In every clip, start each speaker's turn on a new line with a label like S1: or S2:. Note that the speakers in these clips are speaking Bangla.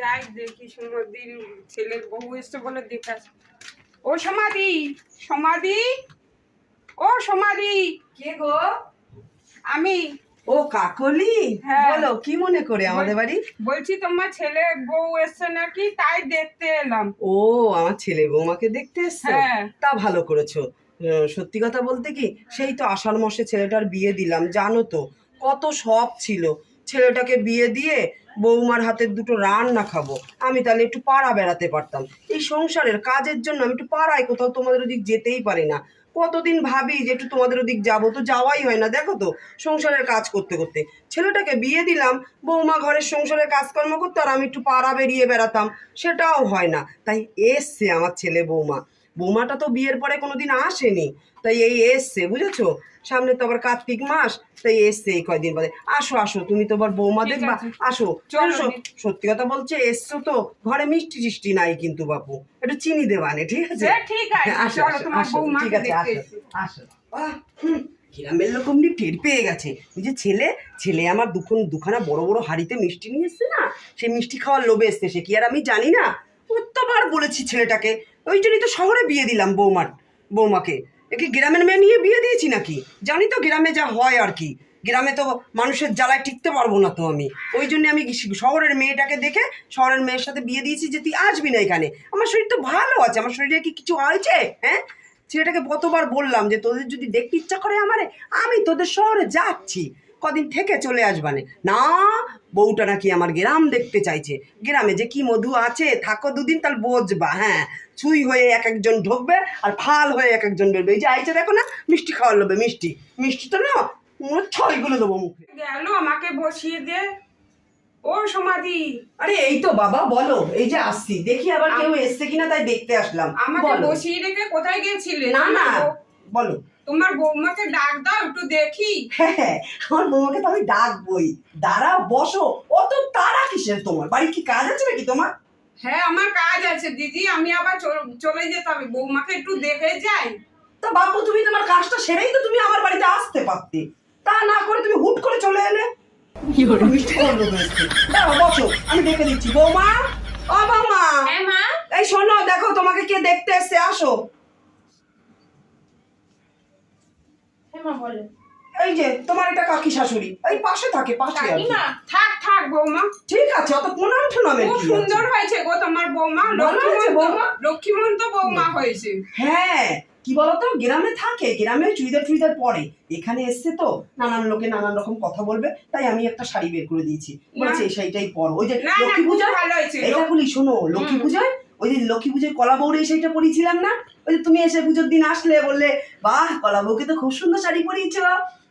S1: যাই দেখি সমাধির ছেলের বউ এসছে বলে দেখে আসি। ও সমাধি সমাধি ও সমাধি।
S2: কে গো?
S1: আমি।
S2: ও কাকলি?
S1: হ্যাঁ।
S2: বলো কি মনে করে আমাদের বাড়ি?
S1: বলছি তোমার ছেলে বউ এসছে নাকি? তাই দেখতে এলাম।
S2: ও আমার ছেলে বৌমাকে দেখতে এসছো?
S1: হ্যাঁ।
S2: তা ভালো করেছ। সত্যি কথা বলতে কি সেই তো আষাঢ় মাসে ছেলেটার বিয়ে দিলাম জানো তো। কত শখ ছিল। ছেলেটাকে বিয়ে দিয়ে বৌমার হাতের দুটো রান্না খাব। আমি তাহলে একটু পাড়া বেড়াতে পারতাম। এই সংসারের কাজের জন্য আমি একটু পাড়ায় কোথাও তোমাদের ওদিক যেতেই পারি না। কতদিন ভাবি যে একটু তোমাদের ওদিক যাব? তো যাওয়াই হয় না, দেখো তো, সংসারের কাজ করতে করতে। ছেলেটাকে বিয়ে দিলাম, বৌমা ঘরের সংসারের কাজকর্ম করতো আর আমি একটু পাড়া বেরিয়ে বেড়াতাম। সেটাও হয় না। তাই এসছে আমার ছেলে বৌমা। বৌমাটা তো বিয়ের পরে কোনোদিন আসেনি। তাই এই এসছে বুঝেছ? সামনে তো আবার কার্তিক মাস তাই এসছে এই কয়দিন বাদে। আসো আসো তুমি তো আবার বৌমা দেখবা আসো।
S1: চলো
S2: সত্যি কথা বলছে এসছো তো ঘরে মিষ্টি টিষ্টি নাই কিন্তু বাপু। একটু চিনি দেবানে ঠিক আছে?
S1: আছে।
S2: হ্যাঁ, আসো, আসো, ঠিক আছে, আসো। আসো। লোক অমনি টের পেয়ে গেছে। যে ছেলে ছেলে আমার দুখন দুখানা বড় বড় হাড়িতে মিষ্টি নিয়ে এসছে না? সে মিষ্টি খাওয়ার লোভে এসছে সে কি আর আমি জানি না? কতবার বলেছি ছেলেটাকে? ওই জন্যই তো শহরে বিয়ে দিলাম বৌমার, বৌমাকে। একে গ্রামের মেয়ে নিয়ে বিয়ে দিয়েছি নাকি? জানি তো গ্রামে যা হয় আর কি। গ্রামে তো মানুষের জ্বালায় টিকতে পারব না তো আমি। ওই জন্য আমি শহরের মেয়েটাকে দেখে শহরের মেয়ের সাথে বিয়ে দিয়েছি যে তুই আসবি না এখানে। আমার শরীর তো ভালো আছে, আমার শরীরে কি কিছু হয়েছে? হ্যাঁ? ছেলেটাকে কতবার বললাম যে তোদের যদি দেখতে ইচ্ছা করে আমারে, আমি তোদের শহরে যাচ্ছি। কদিন থেকে চলে আসবানে না। বউটা নাকি আমার গ্রাম দেখতে চাইছে। গ্রামে যে কি মধু আছে থাকো দুদিন তাহলে বুঝবা হ্যাঁ। ছুই হয়ে এক একজন ঢুকবে আর ফাল হয়ে এক একজন বেরবে। এই যে আইছে দেখো না মিষ্টি খাওয়ার লোবে মিষ্টি। মিষ্টিটা না উম, ছয়গুলো দেবো মুখে।
S1: গেল আমাকে বসিয়ে দে। ও সমাধি।
S2: আরে এই তো বাবা বলো এই যে আসছি। দেখি আবার কেউ এসছে কিনা তাই দেখতে আসলাম।
S1: আমাকে বসিয়ে রেখে কোথায় গেছিলে
S2: না না বলো।
S1: তোমার বৌমাকে ডাক দাও একটু দেখি।
S2: হ্যাঁ আমার বৌমাকে তো আমি ডাকবই। দাঁড়া বসো। অত তারা কিসের তোমার? বাড়ি কি কাজ আছে নাকি তোমার?
S1: হ্যাঁ আমার কাজ আছে দিদি। আমি আবার চলে যেতে হবে। বৌমাকে একটু দেখে যাই।
S2: তা বাপু তুমি তোমার কাজটা সেরেই তো তুমি আমার বাড়িতে আসতে পারতে। তা না করে তুমি হুট করে চলে এলে। বসো। আমি দেখে দিচ্ছি। বৌমা? ও বৌমা!
S1: হ্যাঁ মা?
S2: এই শোনো দেখো তোমাকে কে দেখতে এসছে। আসো
S3: হ্যাঁ মা বলো।
S2: এই যে তোমার এটা কাকি শাশুড়ি। এই পাশে থাকে পাশে।
S3: কাকিমা
S1: থাক থাক বৌমা।
S2: ঠিক আছে অত প্রণাম
S1: খুব সুন্দর হয়েছে গো তোমার বৌমা। লক্ষ্মীমন্ত
S2: বৌমা?
S1: লক্ষ্মীমন্ত বৌমা হয়েছে।
S2: হ্যাঁ কি বলতো গ্রামে থাকে গ্রামে চুড়িদার টুড়িদার পরে। এখানে এসছে তো নানান লোকে নানান রকম কথা বলবে তাই আমি একটা শাড়ি বের করে দিয়েছি। বলেছে এই শাড়িটাই পরো। ওই যে লক্ষ্মী পূজা
S1: ভালো হয়েছে।
S2: এটা বলি শোনো লক্ষ্মী। পূজায় ওই যে লক্ষ্মী পুজোয় কলা বউরে শাড়িটা পরিয়েছিলাম না? ওই যে তুমি এসে পুজোর দিন আসলে বললে বাহ কলা বউকে তো খুব সুন্দর শাড়ি পরিয়েছিল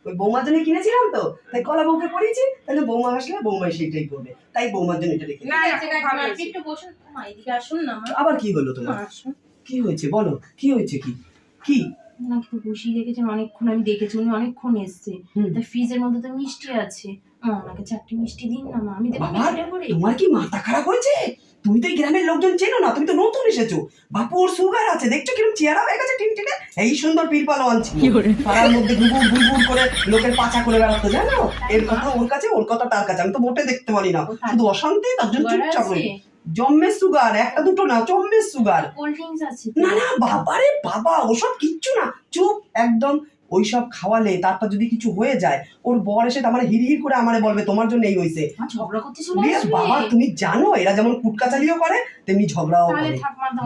S2: ওই বৌমার জন্য কিনেছিলাম তো তাই কলা বউকে পরিয়েছি তাহলে বৌমা আসলে বৌমা সেইটাই করবে তাই বৌমার জন্য এটা রেখে আবার কি হলো তোমার? কি হয়েছে বলো কি হয়েছে কি? কি?
S3: ওনাকে তো বসিয়ে রেখেছেন অনেকক্ষণ আমি দেখেছি উনি অনেকক্ষণ এসছে। তা ফ্রিজের মধ্যে তো মিষ্টি আছে। মা ওনাকে চারটে মিষ্টি দিন না মা। আমি দেবো করে।
S2: তোমার কি মাথা খারাপ হয়েছে? তুমি তো এই গ্রামের লোকজন চেনো না তুমি তো নতুন এসেছ। বাপু ওর সুগার আছে দেখছ কীরকম চেহারা হয়ে গেছে টিনটিনে? এই সুন্দর পিরপালো আনছি পাড়ার মধ্যে গুবুর গুবুর করে লোকের পাচা করে বেড়াতো জানো? এর কথা ওর কাছে ওর কথা তার কাছে। আমি তো মোটে দেখতে পারি না। শুধু অশান্তি তার জন্য
S3: সুগার
S2: চুপচাপ হই জম্মের সুগার একটা দুটো না জম্মের সুগার।
S3: কোল্ড
S2: না না বাবারে বাবা ওসব কিচ্ছু না। চুপ একদম। ওইসব খাওয়ালে তারপর যদি কিছু হয়ে যায় ওর বর এসে আমার হির হির করে আমারে বলবে তোমার জন্য এই বেশ বাবা তুমি জানো এরা যেমন কুটকাচালিও করে তেমনি ঝগড়াও করে।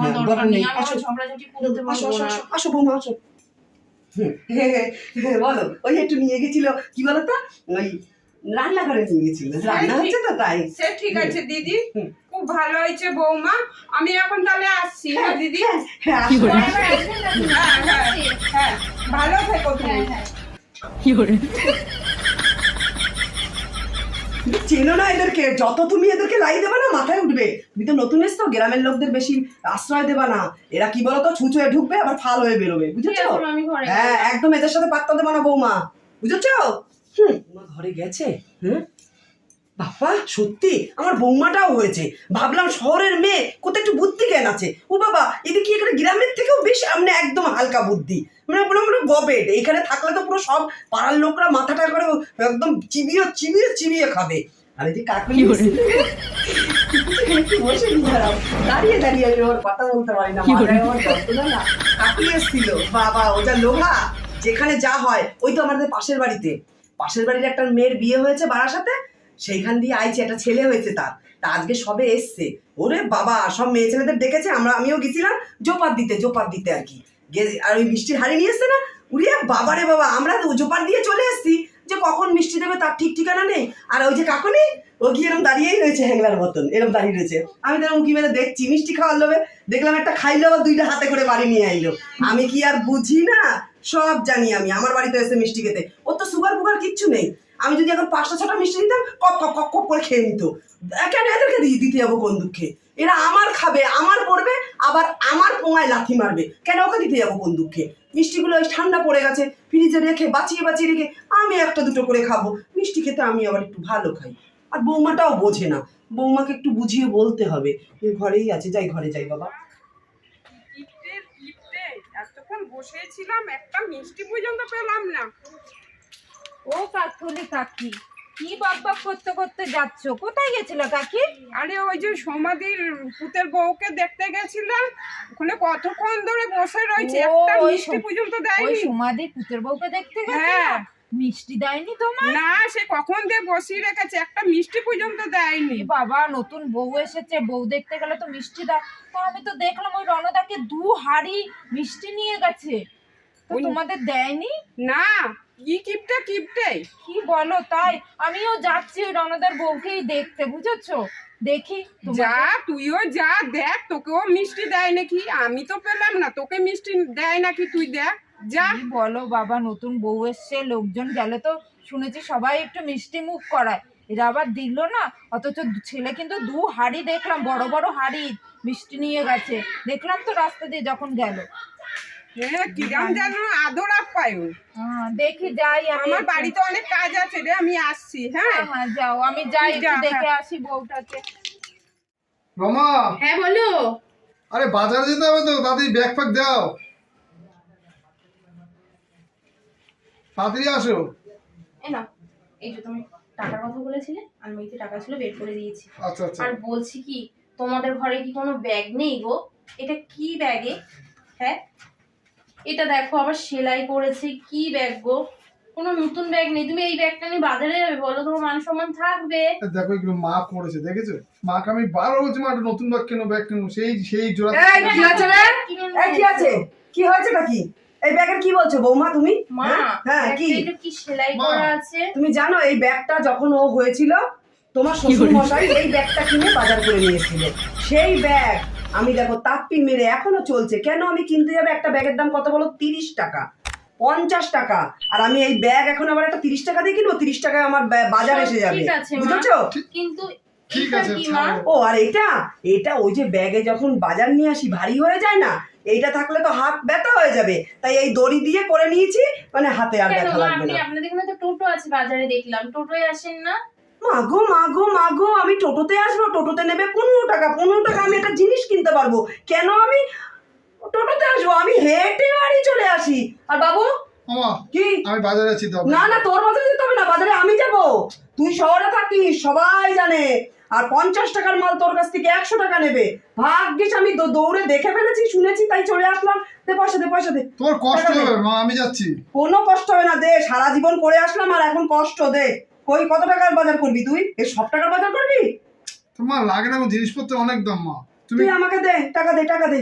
S2: হ্যাঁ, আসো।
S3: আবার
S2: আসো হ্যাঁ, হ্যাঁ, হ্যাঁ, বলো ওই একটু নিয়ে গেছিল কি বলো তো ওই রান্নাঘরে নিয়ে গেছিল। রান্না হচ্ছে তো তাই।
S1: সে ঠিক আছে দিদি। খুব ভালো হয়েছে বৌমা। আমি এখন তাহলে আসছি হ্যাঁ দিদি?
S2: হ্যাঁ,
S3: কাকিমা।
S1: হ্যাঁ হ্যাঁ ভালো থেকো তুমি।
S3: হ্যাঁ
S2: তুমি চেনো না এদেরকে? যত তুমি এদেরকে লাই দেবে না মাথায় উঠবে। তুমি তো নতুন এসছো গ্রামের লোকদের বেশি আশ্রয় দেবা না। এরা কি বলতো? ছুঁচো হয়ে ঢুকবে আবার ফাল হয়ে বেরোবে। বুঝেছ? হ্যাঁ একদম এদের সাথে পাত্তা দেবা না বৌমা। বুঝেছ? হুম। তোমার ঘরে গেছে? হুম? বাবা সত্যি? আমার বৌমাটাও হয়েছে। ভাবলাম শহরের মেয়ে কোথায় একটু বুদ্ধি জ্ঞান আছে। ও বাবা এদিকে এখানে গ্রামের থেকেও বেশ? সামনে একদম হালকা বুদ্ধি। মানে পুরো পুরো গবেট। এখানে থাকলে তো পুরো সব পাড়ার লোকরা মাথাটা করে একদম চিবিয়ে চিবিয়ে চিবিয়ে খাবে। আর এই যে কাকুলি দাঁড়িয়ে দাঁড়িয়ে আমি ওর কথা বলতে পারি না। মাথায় আমার যন্ত্রণা না। কাকুলি এসেছিল। বাবা ওটা লোভা যেখানে যা হয় ওই তো আমাদের পাশের বাড়িতে। পাশের বাড়ির একটা মেয়ের বিয়ে হয়েছে বারাসাতে সেইখান দিয়ে আইছে, একটা ছেলে হয়েছে তার। তা আজকে সবে এসছে। ওরে বাবা, সব মেয়ে ছেলেদের ডেকেছে, আমরা, আমিও গেছিলাম জোপার দিতে জোপার দিতে আর কি। আর ওই মিষ্টির হাড়ি নিয়ে এসছে না? উড়িয়ে বাবারে বাবা, আমরা তো জোপার দিয়ে চলে এসেছি। যে কখন মিষ্টি দেবে তার ঠিক ঠিকানা নেই। আর ওই যে কাকুনি ও কি এরকম দাঁড়িয়েই রয়েছে হ্যাংলার মতন এরকম দাঁড়িয়ে রয়েছে। আমি তো উঁকি মেরে দেখছি, মিষ্টি খাওয়ার লোভে দেখলাম একটা খাইলো দুইটা হাতে করে বাড়ি নিয়ে আইলো। আমি কি আর বুঝি না? সব জানি আমি, আমার বাড়িতে এসে মিষ্টি খেতে। ওর তো সুগার ফুগার কিচ্ছু নেই। আমি যদি এখন পাঁচটা, ছটা মিষ্টি দিতাম, কপ কপ কপ কপ করে খেয়ে নিত। কেন এদেরকে দিতে যাব কোন দুঃখে? এরা আমার খাবে, আমার পড়বে, আবার আমার পোঙায় লাথি মারবে। কেন ওকে দিতে যাব কোন দুঃখে? মিষ্টিগুলো ওই ঠান্ডা পড়ে গেছে, ফ্রিজে রেখে, বাঁচিয়ে বাঁচিয়ে রেখে আমি একটা দুটো করে খাব। মিষ্টি খেতে আমি আবার একটু ভালো খাই। আর বৌমাটাও বোঝে না। বৌমাকে একটু বুঝিয়ে বলতে হবে। ঘরেই আছে, যাই ঘরে যাই বাবা।
S1: বসেছিলাম একটা মিষ্টি পর্যন্ত পেলাম না।
S3: ও কাকুলি কাকি কি বকবক বক করতে করতে যাচ্ছ? কোথায় গেছিল কাকি?
S1: আরে ওই যে সমাধির পুতের বউকে দেখতে গেছিলাম ওখানে কতক্ষণ ধরে বসে রয়েছে একটা মিষ্টি পর্যন্ত
S3: ওই
S1: দেয়নি।
S3: সমাধির পুতের বউকে দেখতে গেছিলাম?
S1: হ্যাঁ।
S3: মিষ্টি দেয়নি তোমার
S1: না সে কখন দিয়ে বসিয়ে রেখেছে? একটা মিষ্টি পর্যন্ত দেয়নি।
S3: বাবা নতুন বউ এসেছে বউ দেখতে গেলে তো মিষ্টি দাও তা আমি তো দেখলাম ওই রণদাকে দু হাড়ি মিষ্টি নিয়ে গেছে। তো তোমাদের দেয়নি?
S1: না কি কিপটে কিপটে।
S3: কি বলো তাই? আমিও যাচ্ছি ওই রণদার বউকেই দেখতে বুঝেছ? দেখি
S1: যা তুইও যা দেখ তোকেও মিষ্টি দেয় নাকি? আমি তো পেলাম না তোকে মিষ্টি দেয় নাকি তুই দেখ? যা।
S3: বলো বাবা নতুন বউ এসছে লোকজন গেলে তো শুনেছি সবাই একটু মিষ্টি মুখ করায়। এরা আবার দিল না অথচ ছেলে কিন্তু দু হাড়ি দেখলাম বড় বড় হাড়ি মিষ্টি নিয়ে গেছে। দেখলাম তো রাস্তা দিয়ে যখন গেল।
S1: হ্যাঁ আদর আপ্যায়ন।
S3: হ্যাঁ, দেখি যাই
S1: আমার বাড়িতে অনেক কাজ আছে রে আমি আসছি হ্যাঁ?
S3: যাও আমি যাই
S1: তুই
S3: একটু
S1: যা,
S3: দেখে। আসি বউটাকে।
S4: রমা
S3: বলো।
S4: আরে বাজারে যেতে হবে তো তাড়াতাড়ি ব্যাগ ফ্যাগ দাও। তাড়াতাড়ি আসো।
S5: এই না এই যে তুমি টাকার কথা বলেছিলে আলমারিতে টাকা ছিল বের করে দিয়েছি।
S4: আচ্ছা আচ্ছা।
S5: আর বলছি কি তোমাদের ঘরে কি কোনো ব্যাগ নেই গো? এটা কি ব্যাগে? হ্যাঁ? এটা দেখো আবার সেলাই করেছে কি ব্যাগ গো? কোনো নতুন ব্যাগ নেই। তুমি এই ব্যাগটা নিয়ে বাজারে যাবে বলো তোমার মান সম্মান থাকবে
S4: দেখো এগুলো মা করেছে দেখেছ? মাকে আমি বারো বলছি মা নতুন ব্যাগ কেনো ব্যাগ কেনো? সেই সেই জোড়া
S2: আছে কি আছে কি হয়েছে নাকি? এই ব্যাগের কি বলছো বৌমা তুমি?
S5: মা
S2: হ্যাঁ? হ্যাঁ কি?
S5: কি সেলাই করা আছে?
S2: তুমি জানো এই ব্যাগটা যখন ও হয়েছিল তোমার শ্বশুর মশাই এই ব্যাগটা কিনে বাজার করে নিয়েছিল। সেই ব্যাগ আমি দেখো তাপ্পি মেরে এখনও চলছে। কেন আমি কিনতে যাবে একটা ব্যাগের দাম কত বলো? তিরিশ টাকা। পঞ্চাশ টাকা। আর আমি এই ব্যাগ এখন আবার একটা তিরিশ টাকা দিয়ে কিনবো? তিরিশ টাকায় আমার বাজার এসে যাবে।
S5: ঠিক আছে, মা।
S2: বুঝেছ?
S5: কিন্তু
S4: ঠিক আছে,
S5: কি মা?
S2: ও আর এটা? এটা ওই যে ব্যাগে যখন বাজার নিয়ে আসি ভারী হয়ে যায় না? এইটা থাকলে তো হাত ব্যথা হয়ে যাবে। তাই এই দড়ি দিয়ে করে নিয়েছি মানে হাতে আর ব্যথা লাগবে না।
S5: আপনাদের এখানে তো টোটো আছে বাজারে দেখলাম। টোটোয় আসেন না?
S2: মাগো মাগো মাগো আমি টোটোতে আসব টোটোতে নেবে পনেরো টাকা পনেরো টাকা আমি একটা জিনিস কিনতে পারব। কেন আমি টোটোতে আসব? আমি হেঁটে বাড়ি চলে আসি। আর বাবু
S4: মামা
S2: কি?
S4: আমি বাজারে আছি তো
S2: না না তোর বাজারে যেতে হবে না বাজারে আমি যাব। তুই শহরে থাকিস সবাই জানে। আর পঞ্চাশ টাকার মাল তোর কাছ থেকে একশো টাকা নেবে। ভাগ্যিস আমি দৌড়ে দেখে ফেলেছি শুনেছি তাই চলে আসলাম। দে পয়সা দে পয়সা দে।
S4: তোমার কষ্ট হবে মা আমি যাচ্ছি।
S2: কোনো কষ্ট হবে না দে সারা জীবন করে আসলাম আর এখন কষ্ট দে। কই কত টাকার বাজার করবি তুই? এই সব টাকার বাজার করবি?
S4: তোমার লাগে না জিনিসপত্র অনেক দাম মা। তুমি
S2: তুই আমাকে দে টাকা দে টাকা দে।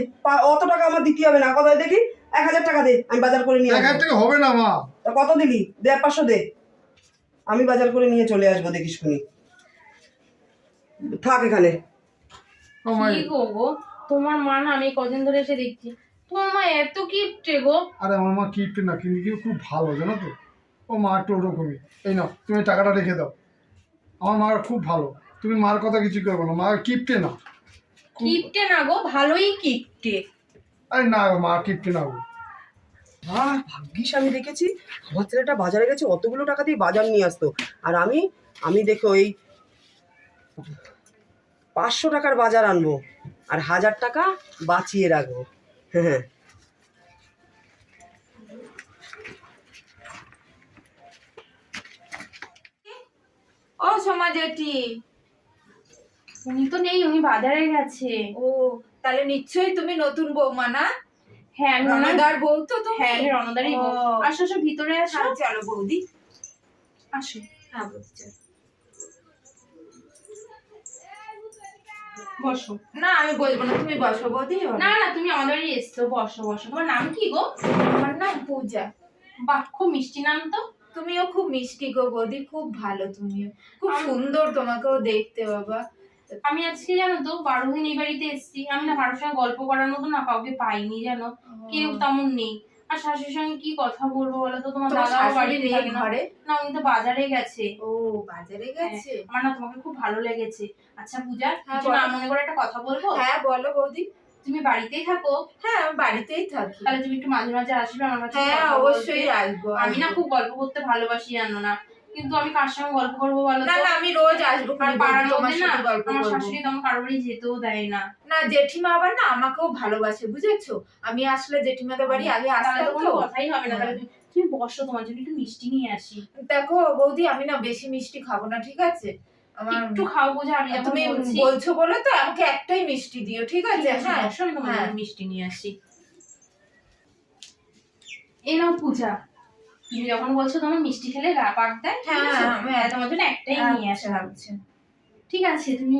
S2: অত টাকা আমার দিতে হবে না। কত দেখি? এক হাজার টাকা দে আমি বাজার করে নিয়ে
S4: এক হাজার টাকা হবে না মা।
S2: তা কত দিলি? দে পাঁচশো দে। আমি বাজার করে নিয়ে চলে আসব দেখিস শুনি থাক এখানে।
S4: ও মা
S5: কি গো গো তোমার মা না আমি কদিন ধরে এসে দেখছি। তোমার মা এত কিপটে গো।
S4: আরে আমার মা কিপটে না কিন্তু কি খুব ভালো জানো তো? ও মা একটু ওরকমই। এই নাও তুমি টাকাটা রেখে দাও। আমার মা খুব ভালো। তুমি মার কথা কিছু করবে না মা কিপটে না।
S5: কিপটে না গো ভালোই কিপটে।
S4: আরে না মা কিপটে না
S2: আহ ভাগ্যিস আমি দেখেছি আমার ছেলেটা বাজারে গেছে অতগুলো টাকা দিয়ে বাজার নিয়ে আসতো। আর আমি আমি দেখো এই পাঁচশো টাকার বাজার আনব আর হাজার টাকা বাঁচিয়ে রাখব। হ্যাঁ
S3: ও সোমা জেঠি
S5: উনি তো নেই উনি বাজারে গেছে।
S3: ও তাহলে নিশ্চয়ই তুমি নতুন বৌমা না?
S5: হ্যাঁ
S3: রণদার বউ তো তুমি?
S5: হ্যাঁ আমি রণদারই বউ। আসো আসো ভিতরে আসো।
S3: চলো বৌদি।
S5: আসো।
S3: হ্যাঁ বৌদি চলো।
S5: বসো।
S3: না আমি বলব না তুমি বসো বৌদি।
S5: না না তুমি আমাদের বাড়ি এসছো বসো বসো। তোমার নাম কি গো?
S3: আমার নাম পূজা।
S5: বাহ খুব মিষ্টি নাম তো।
S3: তুমিও খুব মিষ্টি গো বৌদি খুব ভালো তুমিও। খুব সুন্দর তোমাকেও দেখতে বাবা।
S5: আমি আজকে জানো তো বারো দিন এই বাড়িতে এসেছি। আমি না কারোর সঙ্গে গল্প করার মতো না কাউকে পাইনি জানো। কেউ তেমন নেই। আর শাশুড়ির সঙ্গে কি কথা বলব বলো তো? তোমার বাড়িতে
S3: নেই
S5: থাকে
S3: ঘরে?
S5: না উনি তো বাজারে গেছে।
S3: ও বাজারে গেছে?
S5: আমার না তোমাকে খুব ভালো লেগেছে। আচ্ছা পূজা
S3: হ্যাঁ,
S5: কিছু না মনে করে একটা কথা বলব?
S3: হ্যাঁ বলো বৌদি।
S5: তুমি বাড়িতেই থাকো।
S3: হ্যাঁ আমি বাড়িতেই থাকি।
S5: তাহলে তুমি একটু মাঝে মাঝে আসবে আমার কাছে
S3: হ্যাঁ অবশ্যই। আসব
S5: আমি না খুব গল্প করতে ভালোবাসি জানো না। কিন্তু আমি কার সঙ্গে গল্প করব বলো
S3: না না আমি রোজ আসব খালি
S5: পাড়ার মধ্যে না আমার শাশুড়ি তো আমার কারোর যেতেও দেয় না।
S3: না জেঠিমা আবার না আমাকেও ভালোবাসে বুঝেছ? আমি আসলে জেঠিমাদের বাড়ি আগে
S5: তো কোনো কথাই হবে না তাহলে তুমি- বসো তোমার জন্য একটু মিষ্টি নিয়ে আসি।
S3: দেখো বৌদি আমি না বেশি মিষ্টি খাব না ঠিক আছে?
S5: একটু খাও বোঝা আমি
S3: তুমি
S5: বলছো
S3: বলে তো আমাকে একটাই মিষ্টি দিও ঠিক আছে? হ্যাঁ
S5: বসো আমি তোমার
S3: হ্যাঁ।
S5: মিষ্টি নিয়ে আসি। এই নাও পূজা। তুমি যখন বলছো তোমার মিষ্টি খেলে পাক দেয়
S3: হ্যাঁ,
S5: হ্যাঁ, তোমার জন্য একটাই নিয়ে আসলাম
S3: আচ্ছা।
S5: ঠিক আছে তুমি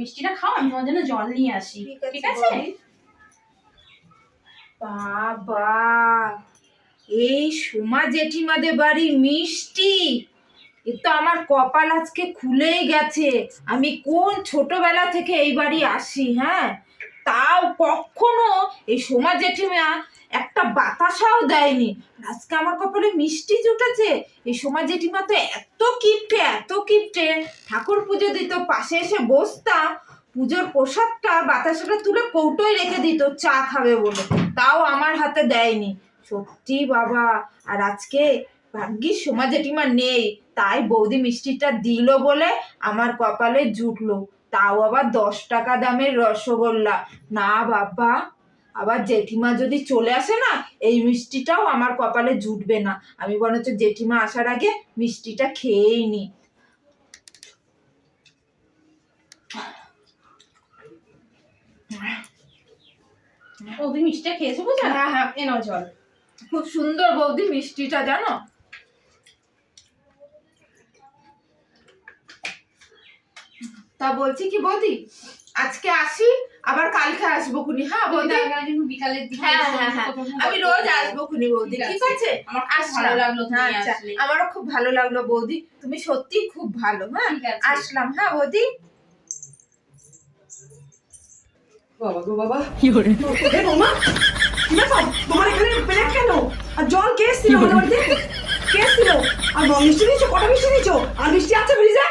S5: মিষ্টিটা খাও আমি তোমার জন্য জল নিয়ে আসি। ঠিক আছে
S3: বাবা এই সোমা জেঠিমাদের বাড়ি মিষ্টি। এ তো আমার কপাল আজকে খুলেই গেছে। আমি কোন ছোটবেলা থেকে এই বাড়ি আসি হ্যাঁ? তাও কখনো এই সোমা জেঠিমা একটা বাতাসাও দেয়নি। আজকে আমার কপালে মিষ্টি জুটেছে। এই সোমা জেঠিমা তো এত কিপটে এত কিপটে। ঠাকুর পুজো দিত, পাশে এসে বসতাম। পুজোর প্রসাদটা বাতাসাটা তুলে কৌটোয় রেখে দিত, চা খাবে বলে। তাও আমার হাতে দেয়নি। সত্যি বাবা, আর আজকে ভাগ্যিস সোমা জেঠিমা নেই। তাই বৌদি মিষ্টিটা দিল বলে আমার কপালে জুটলো। তাও আবার দশ টাকা দামের রসগোল্লা। না বাবা আবার জেঠিমা যদি চলে আসে না এই মিষ্টিটাও আমার কপালে জুটবে না। আমি বরঞ্চ জেঠিমা আসার আগে মিষ্টিটা খেয়েই নি।
S5: বৌদি মিষ্টিটা খেয়েছো পূজা
S3: হ্যাঁ, হ্যাঁ।
S5: এনো জল।
S3: খুব সুন্দর বৌদি মিষ্টিটা জানো? তা বলছি কি বৌদি আজকে আসি আবার কালকে আসব খুনি। হ্যাঁ বৌদি?
S5: বিকালের দিকে
S3: হ্যাঁ হ্যাঁ হ্যাঁ। আমি রোজ আসব খুনি বৌদি
S5: ঠিক আছে। আমার খুব ভালো লাগল তুমি
S3: আচ্ছা,
S5: আসলে।
S3: আমারও খুব ভালো লাগল বৌদি তুমি সত্যি খুব ভালো হ্যাঁ? আসলাম হ্যাঁ বৌদি?
S2: বাবা গো বাবা। হে বৌমা কি ব্যাপার? তোমার এখানে প্লেট কেন? আর জল কে এসেছিল আমার বাড়িতে? কে এসেছিল? আর মিষ্টি দিয়েছ কটা মিষ্টি দিয়েছ আর মিষ্টি আছে ফ্রিজে?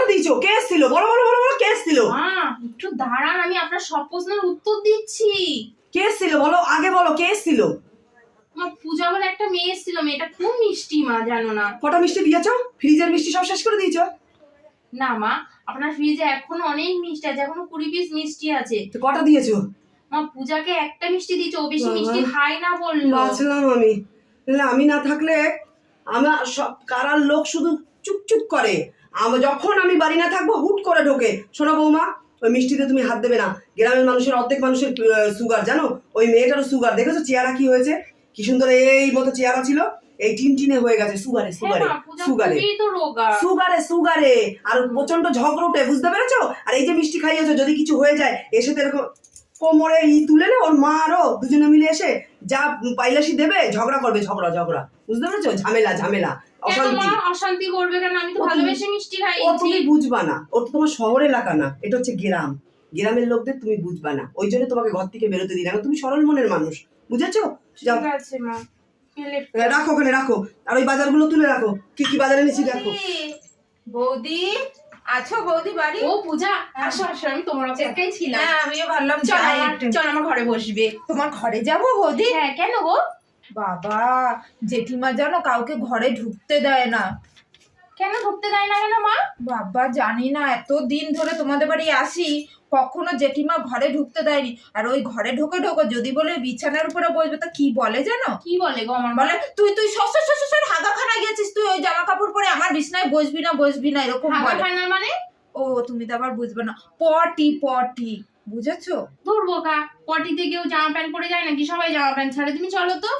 S2: কটা দিয়েছ? কে এসেছিল বলো বলো বলো বলো কে এসেছিল
S5: মা একটু দাঁড়ান আমি আপনার সব প্রশ্নের উত্তর দিচ্ছি।
S2: কে এসেছিল বলো আগে বলো কে এসেছিল
S5: আমার পূজা বলে একটা মেয়ে এসেছিল মেয়েটা খুব মিষ্টি মা জানো না।
S2: কটা মিষ্টি দিয়েছ? ফ্রিজের মিষ্টি সব শেষ করে দিয়েছ?
S5: না মা আপনার ফ্রিজে এখনও অনেক মিষ্টি আছে এখনও কুড়ি পিস মিষ্টি আছে।
S2: তো কটা দিয়েছ?
S5: মা পূজাকে একটা মিষ্টি দিচ্ছে ও বেশি মিষ্টি খায় না বলল।
S2: বাঁচলাম আমি। আমি না থাকলে আমার সব কারার লোক শুধু চুপচুপ করে। যখন আমি বাড়ি না থাকব হুট করে ঢোকে। শোনো বৌমা ওই মিষ্টিতে তুমি হাত দেবে না। গ্রামের মানুষের অর্ধেক মানুষের সুগার জানো? ওই মেয়েটারও সুগার দেখেছ চেহারা কি হয়েছে? কি সুন্দর এই মতো চেহারা ছিল? এই টিনটিনে হয়ে গেছে সুগারে সুগারে সুগারে সুগারে সুগারে আর প্রচণ্ড ঝগড়োটে বুঝতে পেরেছ? আর এই যে মিষ্টি খাইয়েছো যদি কিছু হয়ে যায় এসে তো এরকম কোমরে ই তুলে না ওর মা আরও দুজনে মিলে এসে যা পাইলাসি দেবে ঝগড়া করবে ঝগড়া ঝগড়া। বুঝতে পেরেছ? ঝামেলা ঝামেলা। অশান্তি।
S5: অশান্তি করবে কেন? আমি তো ভালোবেসে মিষ্টি
S2: ও তুমি বুঝবা না। ও তো তোমার শহর এলাকা না এটা হচ্ছে গ্রাম। গ্রামের লোকদের তুমি বুঝবা না। ওই জন্য তোমাকে ঘর থেকে বেরোতে দিই না। তুমি সরল মনের মানুষ। বুঝেছ?
S5: ঠিক আছে মা।
S2: রাখো ওখানে রাখো। আর ওই বাজারগুলো তুলে রাখো। কি কি বাজারে এনেছি দেখো।
S3: বৌদি! আছো বৌদি বাড়ি?
S5: ও পূজা! আসো আসো আমি তোমার অপেক্ষায় ছিলাম।
S3: হ্যাঁ আমিও ভাবলাম
S5: আমার চল আমার ঘরে বসবে।
S3: তোমার ঘরে যাব বৌদি?
S5: হ্যাঁ কেন গো?
S3: বাবা জেঠিমা জানো কাউকে ঘরে ঢুকতে দেয় না।
S5: কেন ঢুকতে দেয় না কেন মা?
S3: বাবা জানি না এত দিন ধরে তোমাদের বাড়ি আসি কখনো জেঠিমা ঘরে ঢুকতে দেয়নি। আর ওই ঘরে ঢোকে ঢোকো যদি বলে বিছানার উপরে বসবে তা কি বলে জানো
S5: কি বলে গো আমার
S3: বলে তুই তুই শ্বশুর শ্বশুর হাগাখানা গেছিস তুই ওই জামা কাপড় পরে আমার বিছনায় বসবি না বসবি না এরকম বলে।
S5: মানে?
S3: ও তুমি তো আবার বুঝবে না। পটি পটি বুঝেছ?
S5: ধুর বোকা পটিতে কেউ জামা প্যান্ট পরে যায় নাকি? সবাই জামা প্যান্ট ছাড়ে। তুমি চলো তো।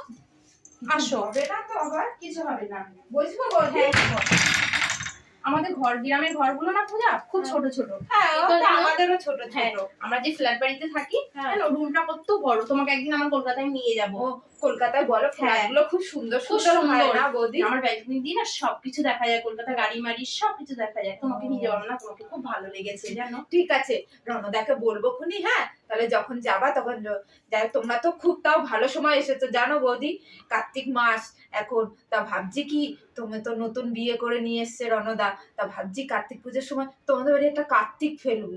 S5: আসো।
S3: হবে না তো আবার?
S5: কিছু হবে না।
S3: বুঝব বলতে
S5: আমাদের ঘর গ্রামের ঘরগুলো না পূজা? খুব ছোট ছোট।
S3: হ্যাঁ আমাদেরও ছোট
S5: হ্যাঁ
S3: ছোট
S5: আমরা যে ফ্ল্যাট বাড়িতে থাকি
S3: হ্যাঁ।
S5: রুমটা কত বড়? তোমাকে একদিন আমার কলকাতায় নিয়ে যাব।
S3: কলকাতায় বলো
S5: হ্যাঁ।
S3: ফ্ল্যাটগুলো খুব সুন্দর সুন্দর হয় না বৌদি
S5: আমার ব্যালকনি দিয়ে না সবকিছু দেখা যায় কলকাতা গাড়ি মাড়ি সবকিছু দেখা যায়। তোমাকে নিয়ে যাব না তোমাকে খুব ভালো লেগেছে জানো?
S3: ঠিক আছে। রণদাকে বলব খুনি হ্যাঁ? তাহলে যখন যাবা তখন যাই তোমরা তো খুব তাও ভালো সময় এসেছ জানো বৌদি কার্তিক মাস এখন তা ভাবছি কি তুমি তো নতুন বিয়ে করে নিয়ে এসছে রণদা। তা ভাবছি কার্তিক পুজোর সময় তোমাদের বাড়ি একটা কার্তিক ফেলব।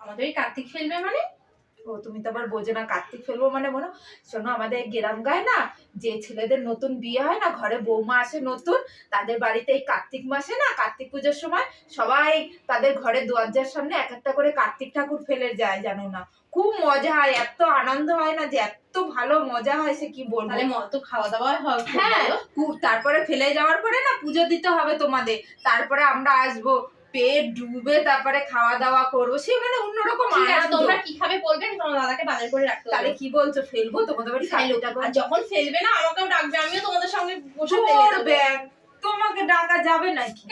S5: আমাদের কার্তিক ফেলবে মানে?
S3: ও তুমি তো আবার বোঝো না কার্তিক ফেলব মানে মনে শোনো আমাদের গ্রাম গায়ে না যে ছেলেদের নতুন বিয়ে হয় না ঘরে বৌমা আসে নতুন তাদের বাড়িতে এই কার্তিক মাসে না কার্তিক পুজোর সময় সবাই তাদের ঘরে দরজার সামনে এক একটা করে কার্তিক ঠাকুর ফেলে যায় জানো না? খুব মজা হয় এত আনন্দ হয় না যে এত ভালো মজা হয় সে কি বলব?
S5: মতো খাওয়া দাওয়া হয়
S3: হ্যাঁ তারপরে ফেলে যাওয়ার পরে না পুজো দিতে হবে তোমাদের তারপরে আমরা আসব। পেট ডুবে তারপরে খাওয়া দাওয়া করব সে মানে অন্যরকম।
S5: তোমরা কি খাবে বলবে আমি তোমার দাদাকে বাজার করে রাখতে
S3: তাহলে কি বলছো ফেলব তোমাদের বাড়ি
S5: খাইলো আর যখন ফেলবে না আমাকেও ডাকবে আমিও তোমাদের সঙ্গে বসে।
S3: ব্যাগ তোমাকে ডাকা যাবে নাকি?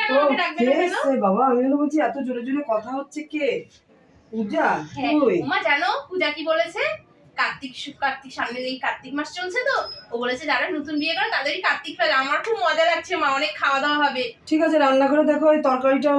S2: বাবা? আমি বলছি এত জোরে জোরে কথা হচ্ছে কে? পূজা
S5: হ্যাঁ, জানো পূজা কি বলেছে? কার্তিক কার্তিক সামনে এই কার্তিক মাস চলছে তো ও বলেছে যারা নতুন বিয়ে করে তাদেরই কার্তিক ফেলে। আমার খুব মজা লাগছে মা অনেক খাওয়া দাওয়া হবে।
S2: ঠিক আছে রান্না করে দেখো ওই তরকারিটা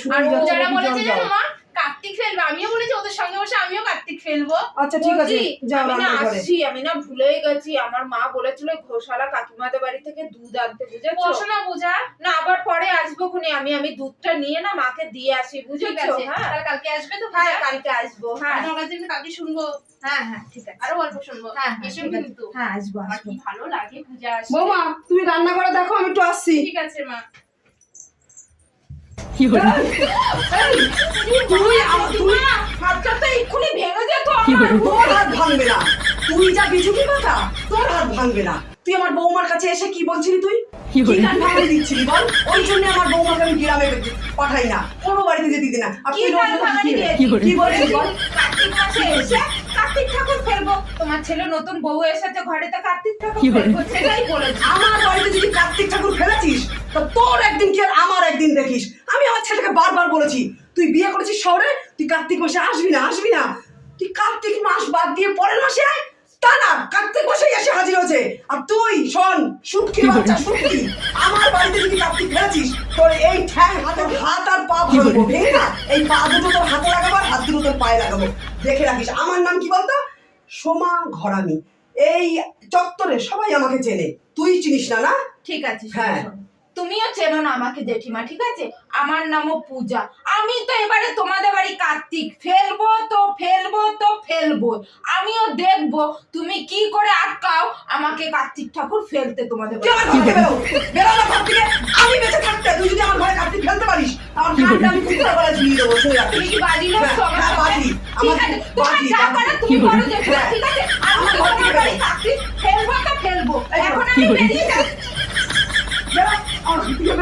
S2: শুকিয়ে যাচ্ছে
S5: আর
S2: যারা
S5: বলেছে জানো মা কার্তিক ফেলবে। আমিও বলেছি ওদের সঙ্গে বসে আমিও কার্তিক ফেলব।
S2: আচ্ছা ঠিক আছে যাও
S3: আমি না আসছি আমি না ভুলেই গেছি। আমার মা বলেছিল ঘোষালা কাকিমাদের বাড়ি থেকে দুধ আনতে বুঝেছ?
S5: বসো না পূজা।
S3: না আবার পরে আসব খুনি আমি আমি দুধটা নিয়ে না মাকে দিয়ে আসি বুঝেছ? হ্যাঁ।
S5: কালকে আসবে তো
S3: হ্যাঁ কালকে আসব হ্যাঁ।
S5: কালকে শুনব।
S3: হ্যাঁ হ্যাঁ ঠিক আছে।
S5: আরও গল্প শুনব।
S3: হ্যাঁ হ্যাঁ।
S5: কিন্তু।
S3: হ্যাঁ আসব আসব।
S5: ভালো লাগে পূজা আসবে
S2: বৌমা তুমি রান্না করে দেখো আমি একটু আসছি।
S5: ঠিক আছে মা।
S3: তুই
S2: যা বিজুকি কথা তোর হাত ভাঙবে না তুই আমার বৌমার কাছে এসে কি বলছিলি তুই কি কান দিচ্ছিলি বল ওই জন্য আমার বৌমাকে আমি গ্রামে পাঠাই না কোনো বাড়িতে যেতে দিই না আর
S3: কি
S2: বলছিস বল
S3: কার্তিক মাসে এসে কার্তিক ঠাকুর ফেলব। তোমার ছেলে নতুন বউ এসেছে ঘরে তো কার্তিক ঠাকুর ফেলব সেটাই বলেছি।
S2: আমার বাড়িতে যদি কার্তিক ঠাকুর ফেলেছিস তো তোর একদিন কি আর আমার একদিন দেখিস? আমি আমার ছেলেকে বারবার বলেছি তুই বিয়ে করেছিস শহরে? তুই কার্তিক মাসে আসবি না আসবি না। তুই কার্তিক মাস বাদ দিয়ে পরের মাসে আয় তা না কার্তিক মাসেই এসে হাজির হয়েছে। আর তুই শোন সুটকি বাচ্চা সুটকি। আমার বাড়িতে যদি কার্তিক ফেলেছিস তোর এই ঠ্যাং হাতের হাত আর পা ভেঙে না এই পা দুটো তোর হাতে লাগাবো আর হাত দুটো তোর পায়ে লাগাবো। দেখে রাখিস। আমার নাম কি বলতো? সোমা ঘরামি। এই চত্বরে সবাই আমাকে চেনে। তুই চিনিস না না?
S3: ঠিক আছে
S2: হ্যাঁ।
S3: তুমিও চেনো না আমাকে জেঠিমা ঠিক আছে? আমার নামও পূজা। আমি তো এবারে তোমাদের বাড়ি কার্তিক। ফেলব তো ফেলব তো ফেলব। আমিও দেখব তুমি কি করে আটকাও আমাকে কার্তিক ঠাকুর ফেলতে তোমাদের
S2: আমি বেঁচে থাকতে তুই যদি আমার ঘরে কার্তিক ফেলতে পারিস আমার আমি কুকুর গলায় ঝুলিয়ে দেবো
S3: তুমি কি বাজি
S2: হ্যাঁ, বাজি। আমার
S3: আছে তোমার যা
S2: বাজি।
S3: তুমি করো জেঠিমা
S2: হ্যাঁ।
S3: ঠিক আছে? আমি
S2: আমার
S3: তোমার বাড়ি কার্তিক ফেলব তো ফেলব। এখন আমি বেরিয়ে
S2: আমার ঘর থেকে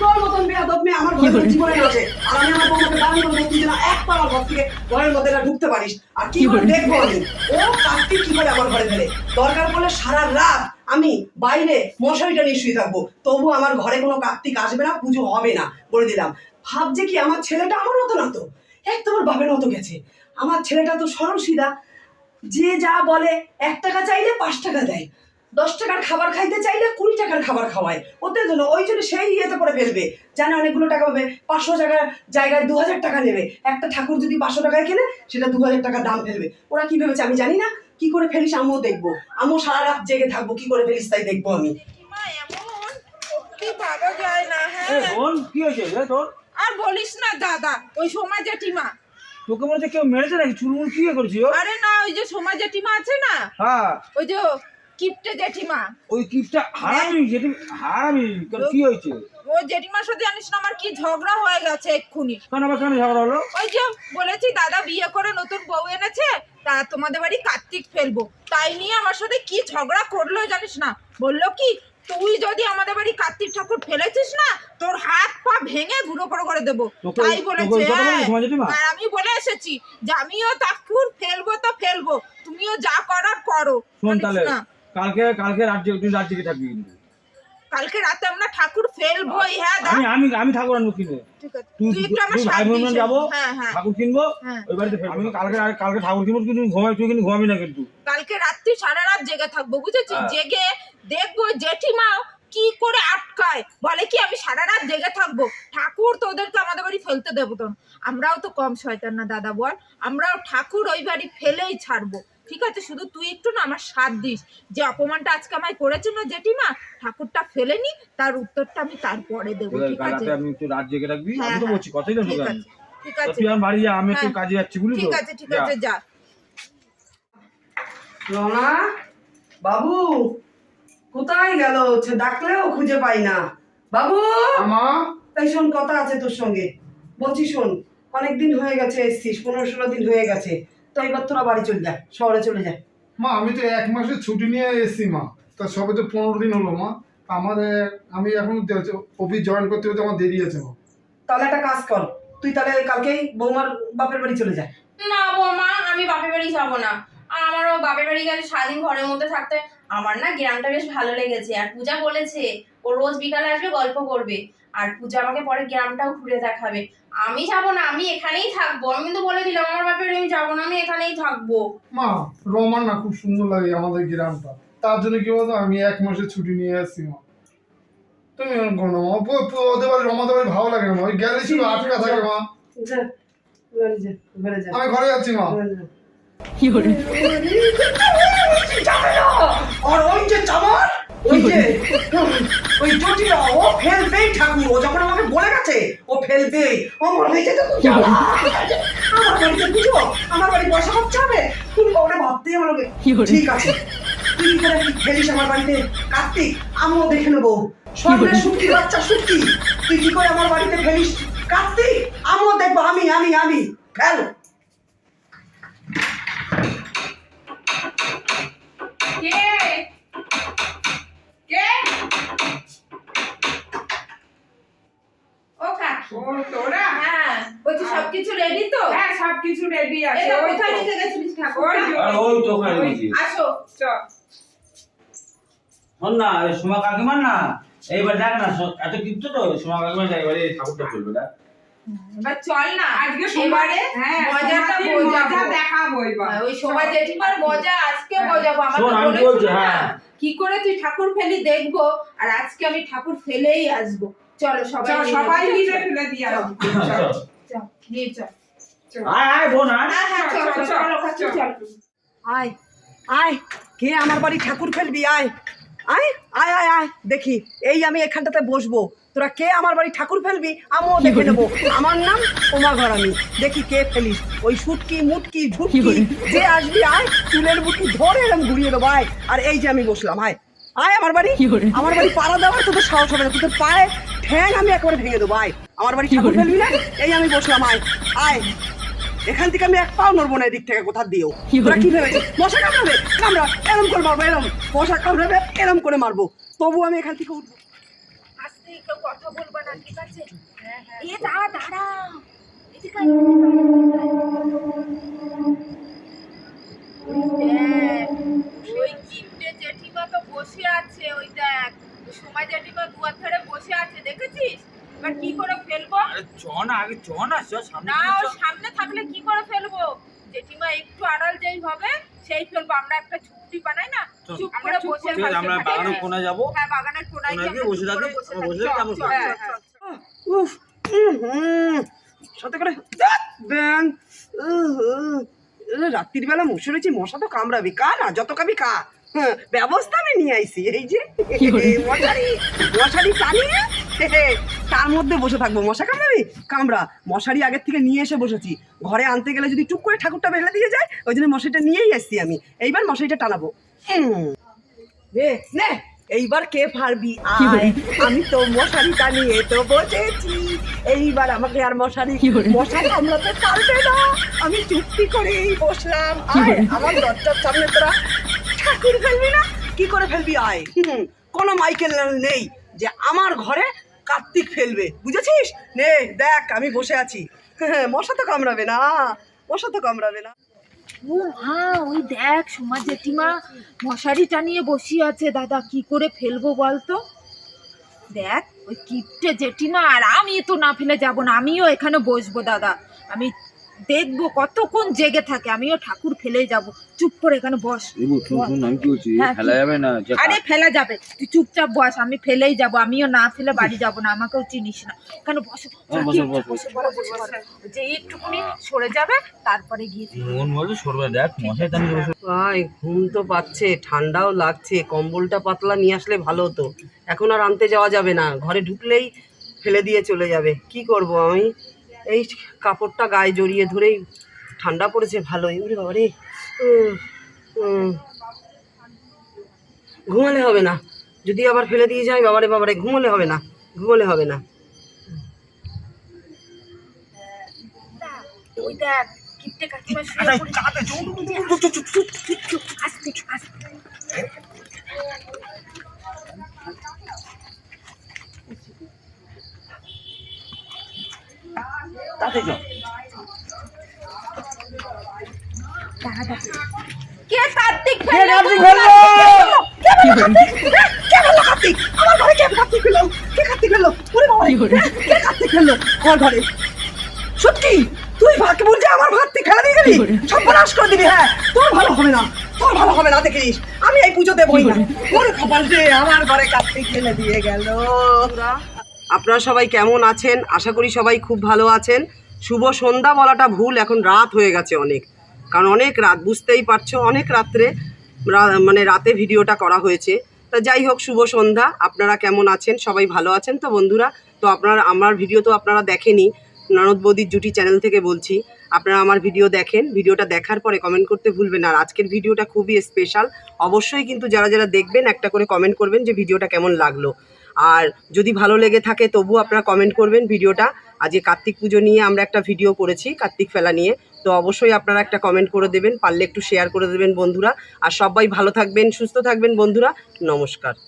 S2: তোর মতন বেয়াদব মেয়ে আমার ঘরের জীবনে আছে। আর আমি আমার বউকে দাবি করব তুই যেন এক পা ঘর থেকে ঘরের মধ্যে না ঢুকতে পারিস। আর কি করে দেখব আমি? ও কার্তিক কি করে আমার ঘরে ফেলে? দরকার পড়লে সারা রাত আমি বাইরে মশারিটা নিয়ে শুয়ে থাকব। তবু আমার ঘরে কোনো কার্তিক আসবে না পুজো হবে না বলে দিলাম। ভাবছে কি আমার ছেলেটা আমার মতো না তো? এক তোমার বাপের মতো গেছে। আমার ছেলেটা তো সরল সিধা। যে যা বলে এক টাকা চাইলে পাঁচ টাকা দেয়। দশ টাকার খাবার খাইতে চাইলে কুড়ি টাকার খাবার খাওয়ায়। ওদের জন্য ওই জন্য সেই ইয়েতে করে ফেলবে। জানে অনেকগুলো টাকা পাবে। পাঁচশো টাকার জায়গায় দু হাজার টাকা নেবে। একটা ঠাকুর যদি পাঁচশো টাকায় কেনে সেটা দু হাজার টাকা দাম ফেলবে। ওরা কি ভেবেছে আমি জানি না। কি করে ফেলিস আমিও দেখব। আমিও সারা রাত জেগে থাকব কি করে ফেলিস তাই দেখব আমি।
S3: হ্যাঁ।
S6: বোন কি হয়েছে? রে তোর?
S3: আর বলিস না দাদা ওই সোমা জেঠিমা।
S6: তোকে মনে হচ্ছে কেউ মেরেছে নাকি? চুলমুল কি করেছি ও?
S3: আরে না ওই যে সোমা জেঠিমা আছে না?
S6: হ্যাঁ।
S3: ওই যে কিপটে জেঠিমা।
S6: ওই কিপটা হারামি যেটি হারামি কেন কি হয়েছে?
S3: ও জেঠিমার সাথে জানিস না আমার কি ঝগড়া হয়ে গেছে এক্ষুনি।
S6: কেন আবার কেন ঝগড়া হলো?
S3: ওই যে বলেছি দাদা বিয়ে করে নতুন বউ এনেছে তা তোমাদের বাড়ি কার্তিক ফেলব। তাই নিয়ে আমার সাথে কি ঝগড়া করল জানিস না? বলল কি তুই যদি আমাদের বাড়ি কার্তিক ঠাকুর ফেলেছিস না তোর হাত পা ভেঙে গুঁড়ো করে করে দেবো। তাই বলেছে হ্যাঁ।
S6: জেঠিমা?
S3: আর আমি বলে এসেছি যে আমিও ঠাকুর ফেলব তো ফেলব তুমিও যা করার করো।
S6: শোন
S3: জানিস
S6: তাহলে।
S3: না?
S6: কালকে কালকে রাজ্যে তুই রাজ্যে থাকবি কিন্তু।
S3: কালকে রাতে আমরা ঠাকুর ফেলবোই হ্যাঁ
S6: আমি আমি আমি ঠাকুর আনব কিনে।
S3: ঠিক আছে।
S6: তুই
S3: তুই একটু আমার
S6: ভাই বোন যাব
S3: হ্যাঁ হ্যাঁ।
S6: ঠাকুর কিনবো
S3: হ্যাঁ।
S6: ওই বাড়িতে আমি কালকে কালকে ঠাকুর কিনবো কিন্তু ঘুমাই তুই কিন্তু ঘুমাবি না কিন্তু।
S3: কালকে রাত্রি সারা রাত জেগে থাকব বুঝেছিস। জেগে দেখব জেঠিমা কি করে আটকায়। বলে কি আমি সারা রাত জেগে থাকব। ঠাকুর তোদেরকে আমাদের বাড়ি ফেলতে দেবো তো আমরাও তো কম শয়তান না দাদা বল। আমরাও ঠাকুর ওই বাড়ি ফেলেই ছাড়বো। ঠিক আছে শুধু তুই একটু না আমার সাথ দিস। যে অপমানটা আজকে আমায় করেছে না জেঠিমা ঠাকুরটা ফেলেনি তার উত্তরটা আমি তারপরে দেবো ঠিক আছে?
S6: আমি একটু রাত জেগে রাখবি
S3: হ্যাঁ,
S6: আমি তো
S3: হ্যাঁ।
S6: বলছি কথাই তো
S3: ঠিক আছে ঠিক আছে।
S6: তুই আমার বাড়ি যা আমি একটু
S3: হ্যাঁ।
S6: কাজে যাচ্ছি বুঝলি
S3: ঠিক আছে ঠিক আছে যা।
S2: রনা বাবু কোথায় গেল? হচ্ছে ডাকলেও খুঁজে পাই না। বাবু
S4: আমা
S2: এই শোন কথা আছে তোর সঙ্গে। বলছি শোন অনেকদিন হয়ে গেছে এসছিস পনেরো ষোলো দিন হয়ে গেছে। তো এবার তোরা বাড়ি চলে যা শহরে চলে যা।
S4: মা আমি তো এক মাসের ছুটি নিয়ে এসেছি মা। তা সবে তো পনেরো দিন হলো মা। আমার আমি এখন অফিস জয়েন করতে হতে আমার দেরি আছে মা।
S2: তাহলে একটা কাজ কর তুই তাহলে কালকেই বৌমার বাপের বাড়ি চলে যা।
S5: না বৌমা আমি বাপের বাড়ি যাব না। আর আমারও বাপের বাড়ি গেলে সারাদিন ঘরের মধ্যে থাকতে আমার না গ্রামটা বেশ ভালো লেগেছে। আর পূজা বলেছে ও রোজ বিকালে আসবে গল্প করবে। আর পূজা আমাকে পরে গ্রামটাও ঘুরে দেখাবে আমি যাব না আমি এখানেই থাকব আমি কিন্তু বলে দিলাম আমার বাপের আমি যাব না আমি এখানেই থাকব
S4: মা রমান না খুব সুন্দর লাগে আমাদের গ্রামটা তার জন্য কি বলতো আমি এক মাসের ছুটি নিয়ে আসছি মা তুমি এরকম করো না মা ও- ও- ওদের বাড়ি রমাদের বাড়ি ভালো লাগে না মা ওই গ্যালারি ছিল আটকা থাকে মা
S2: যা ঘরে যা ঘরে যা
S4: আমি ঘরে যাচ্ছি মা
S2: ঘরে যা। আর ওই যে চামার ওই যে ওই জটিলা ও ফেলবেই ঠাকুর ও যখন আমাকে বলে গেছে ও ফেলবেই আমার হয়েছে তো তুই আমার বাড়িতে পুজো আমার বাড়ি পয়সা খরচা হবে? তুমি ওটা ভাবতেই আমার ঠিক আছে। তুই কি করে ফেলিস আমার বাড়িতে? কার্তিক আমিও দেখে নেব। সন্ধ্যে শুটকি বাচ্চা শুটকি তুই কি করে আমার বাড়িতে ফেলিস কার্তিক আমিও দেখব আমি আমি আমি। ফেল।
S3: ও
S1: তোরা
S3: হ্যাঁ বলছি সবকিছু রেডি তো?
S1: হ্যাঁ সব রেডি আছে
S3: এটা কোথায় রেখে গেছিলিস
S1: ওই
S6: আর ওই তো ওখানে
S3: আসো।
S1: চল।
S6: শোন না সোমা কাকিমার না এইবার দেখ না এত কিন্তু তো সোমা কাকিমার এবারে ঠাকুরটা ফেলবে দেখ।
S3: এবার চল না
S1: আজকে সোমবারে হ্যাঁ
S3: মজাটা
S1: মজা দেখাবো এবার।
S3: ওই সময় জেঠিমার মজা আজকে
S1: হ্যাঁ।
S3: কি করে তুই ঠাকুর ফেলি দেখব আর আজকে আমি ঠাকুর ফেলেই আসব। চলো সবাই
S1: সবাই মিলে ফেলে দিয়ে
S3: চল, নিয়ে।
S6: আয় আয় বোন
S2: কে আমার বাড়ি ঠাকুর ফেলবি আয়। আয় আয় আয় আয় দেখি এই আমি এখানটাতে বসবো। তোরা কে আমার বাড়ি ঠাকুর ফেলবি আমিও দেখে নেব। আমার নাম ওমা ঘর আমি দেখি কে ফেলিস। ওই সুটকি মুটকি ঝুটকি যে আসবি আয় চুলের মুটকি ধরে এরকম ঘুরিয়ে দেবো আয়। আর এই যে আমি বসলাম আয়। আয় আমার বাড়ি। আমার বাড়ি পাড়া দেওয়ার তোদের সাহস হবে না। তোদের পায়ে ঠ্যাং আমি একবারে ভেঙে দেবো আয়। আমার বাড়ি ঠাকুর ফেলবি না? এই আমি বসলাম আয়। আয়। এখান থেকে আমি এক পাও নড়বো না এদিক থেকে কোথা দিও তোরা কি ভেবেছিস মশা কামড়াবে? কামড়া। এরম করে মারবো এরম। মশা কামড়াবে এরম করে মারবো। তবু আমি এখান থেকে উঠবো।
S3: আস্তে কেউ কথা বলবা না ঠিক আছে? এ দাঁড়া দাঁড়া। এদিকে। ওই জেঠিমা তো বসে আছে ওই দেখ। সময় জেঠিমা দুয়ার ধারে বসে আছে দেখেছিস? এবার কি করে ফেলব?
S6: চ না আগে চ না চ সামনে
S3: না। সামনে থাকলে কি করে ফেলব? জেঠিমা একটু আড়াল যেই হবে সেই ফেলব। আমরা একটা ছুটি বানাই না চুপ করে বসে থাকি,
S6: আমরা বাগানের
S3: হ্যাঁ।
S6: কোনায়
S3: হ্যাঁ বাগানের কোনায়
S6: কোনায়
S3: গিয়ে
S6: বসে থাকি,
S3: বসে থাকি।
S1: হ্যাঁ, হ্যাঁ।
S2: উফ সাথে করে ব্যাং। রাত্রির বেলা মশুরেছি মশা তো কামড়াবি। কা না যত কাবি কা ব্যবস্থা আমি নিয়ে আইছি। এই যে মশারি মশারি টানিয়ে তার মধ্যে বসে থাকব। মশা কামড়াবি? কামড়া। মশারি আগের থেকে নিয়ে এসে বসেছি। ঘরে আনতে গেলে যদি টুক করে ঠাকুরটা বেলে দিয়ে যায় ওই জন্য মশারিটা নিয়েই আসছি আমি। এইবার মশারিটা টানাবো। হুম। নে এইবার কে পারবি আয় আমি তো মশারি টানিয়ে তো বসেছি। এইবার আমাকে আর মশারি মশা কামড়াতে পারবে না। আমি চুক্তি করেই বসলাম। আয় আমার দরজার সামনে তোরা ঠাকুর ফেলবি না? কি করে ফেলবি আয়? কোনো মাইকেল নেই যে আমার ঘরে কার্তিক ফেলবে। বুঝেছিস? নে দেখ আমি বসে আছি। মশা তো কামড়াবে না। মশা তো কামড়াবে না।
S3: ও মা ওই দেখ সোমা জেঠিমা মশারি টানিয়ে বসিয়ে আছে। দাদা কি করে ফেলব বলতো? দেখ ওই কিপটে জেঠিমা আর আমি তো না ফেলে যাব না। আমিও এখানে বসবো দাদা। আমি দেখব কতক্ষণ জেগে থাকে। আমিও ঠাকুর ফেলেই যাব। চুপ করে এখানে বস। হ্যাঁ, কি?
S6: যাবে না?
S3: আরে ফেলা যাবে। তুই চুপচাপ বস আমি ফেলেই যাব। আমিও না ফেলে বাড়ি যাব না আমাকেও চিনিস না। এখানে বসে। যে একটুখানি সরে যাবে তারপরে গিয়ে
S6: মন সরবে দেখ মশাই টানি
S2: ভাই ঘুম তো পাচ্ছে ঠান্ডাও লাগছে কম্বলটা পাতলা নিয়ে আসলে ভালো হতো। এখন আর আনতে যাওয়া যাবে না। ঘরে ঢুকলেই ফেলে দিয়ে চলে যাবে। কি করব আমি? এই কাপড়টা গায়ে জড়িয়ে ধরেই ঠান্ডা পড়েছে ভালোই উরে বাবা রে। ঘুমালে হবে না যদি আবার ফেলে দিয়ে যায় বাবারে বাবারে ঘুমোলে হবে না ঘুমোলে হবে না
S3: আস্তে আস্তে
S6: তাতে চল
S3: কে কার্তিক ফেলে
S2: কার্তিক আমার ঘরে কে কার্তিক ফেলো কে কার্তিক ওরে বাবা কে কার্তিক ফেলল? আমার ঘরে। সত্যি? তুই ভাকে বলছে আমার ভাত তুই ফেলা দিয়ে গেলি? সব নাশ করে দিবি হ্যাঁ। তোর ভালো হবে না। তোর ভালো হবে না দেখিস? আমি এই পুজো দেবই না। ওরে কপাল রে আমার ঘরে কার্তিক ফেলে দিয়ে গেল। আপনারা সবাই কেমন আছেন? আশা করি সবাই খুব ভালো আছেন। শুভ সন্ধ্যা বলাটা ভুল, এখন রাত হয়ে গেছে অনেক। কারণ অনেক রাত, বুঝতেই পারছ, অনেক রাত্রে মানে রাতে ভিডিওটা করা হয়েছে। তা যাই হোক, শুভ সন্ধ্যা, আপনারা কেমন আছেন? সবাই ভালো আছেন তো বন্ধুরা? তো আপনারা, আমার ভিডিও তো আপনারা দেখেনি ননদ বৌদির জুটি চ্যানেল থেকে বলছি। আপনারা আমার ভিডিও দেখেন, ভিডিওটা দেখার পরে কমেন্ট করতে ভুলবেন আর আজকের ভিডিওটা খুবই স্পেশাল অবশ্যই কিন্তু যারা যারা দেখবেন, একটা করে কমেন্ট করবেন যে ভিডিওটা কেমন লাগল। আর যদি ভালো লেগে থাকে তবু আপনারা কমেন্ট করবেন ভিডিওটা। আজকে কার্তিক পুজো নিয়ে আমরা একটা ভিডিও করেছি, কার্তিক ফেলা নিয়ে। তো অবশ্যই আপনারা একটা কমেন্ট করে দেবেন, পারলে একটু শেয়ার করে দেবেন বন্ধুরা। আর সবাই ভালো থাকবেন, সুস্থ থাকবেন বন্ধুরা। নমস্কার।